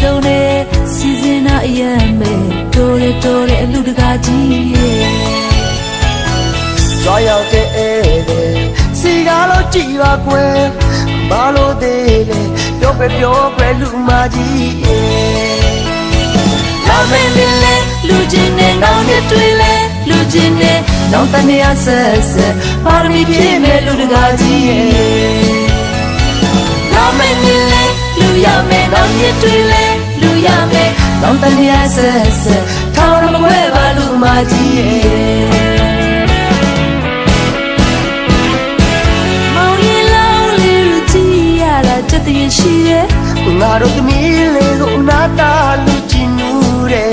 စုံတယ်စီစဉ်တာအရင်ပဲတိုးရတိုးရအလူတကာကြီးရဲ့ကြွားရောက်တဲ့ဧည့်သည်စီကားလို့ကြည်ပါကွယ်ဘာလို့သေးလဲပြောပဲပြောကွယ်လူမကြီးရဲ့လာမင်းလေးလေးလူချင်းနဲ့နောင်နှစ်တွေလဲလူချင်းနဲ့နောက်တနေ့အဆက်ဆက်ပါရမီပြည့်မဲ့လူတကာကြီးရဲ့ တနေ့အဆက်ဆက်ထောင်ရမခွဲပါလူမကြီးရဲ့မောင်ရီလောင်းလေးလူကြည့်ရတာတတရရှိရဲ့ငါတို့သမီးလေးကိုနာတာလူချင်နူတယ်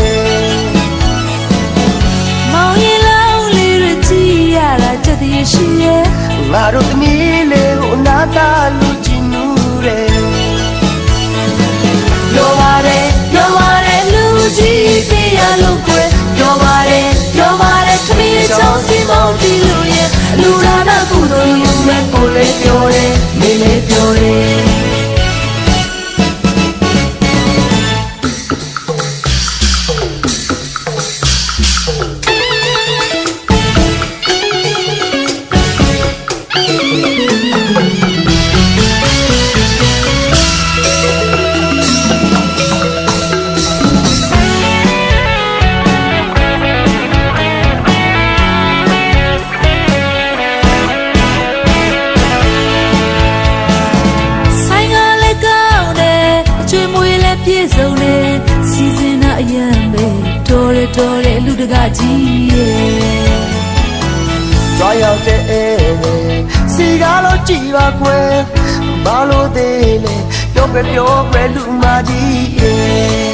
မောင်ရီလောင်းလေးလူကြည့်ရတာတတရရှိရဲ့ငါတို့သမီးလေးကိုနာတာလူချင်နူတ င်းစီ ပြည့်စုံတယ်စီစဉ်တာအရင်ပဲတော်ရတော်ရလူတကာကြီးရဲ့ကြွားရောက်တဲ့ဧည့်သည်စီကားလို့ကြည်ပါကွယ်ဘာလို့သေးလဲပြောပဲပြောပဲလူမကြီးရဲ့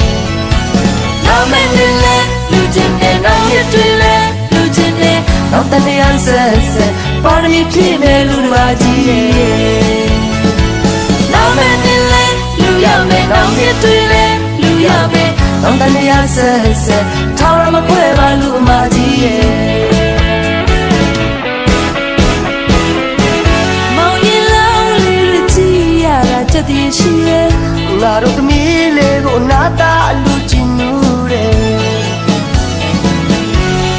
နာမည်နဲ့လဲလူချင်းနဲ့နောက်ရတွေလဲလူချင်းနဲ့နောက်တနေ့အဆက်ဆက်ပါရမီပြည့်မဲ့လူမကြီးရဲ့ မယ်နောက်တနေ့အဆက်ဆက်ထောင်ရမခွဲပါလူမကြီးရဲ့မောင်ရင်လောင်းလေးလူကြည့်ရတာတတရရှိရဲ့ငါတို့သမီးလေးကိုနာတာလူချင်နူတယ်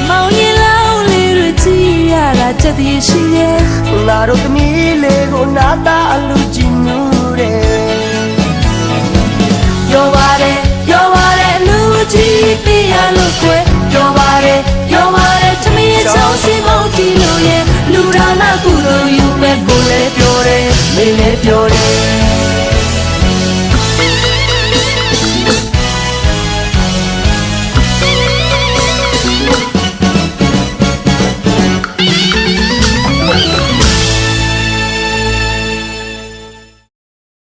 မောင်ရင်လောင်းလေးလူကြည့်ရတာတတရရှိရဲ့ငါတို့သမီးလေးကိုနာတာလူချင်နူတယ် ကုလို့ယူမဲ့ကိုလေပြောတယ်မင်းလည်းပြောတယ်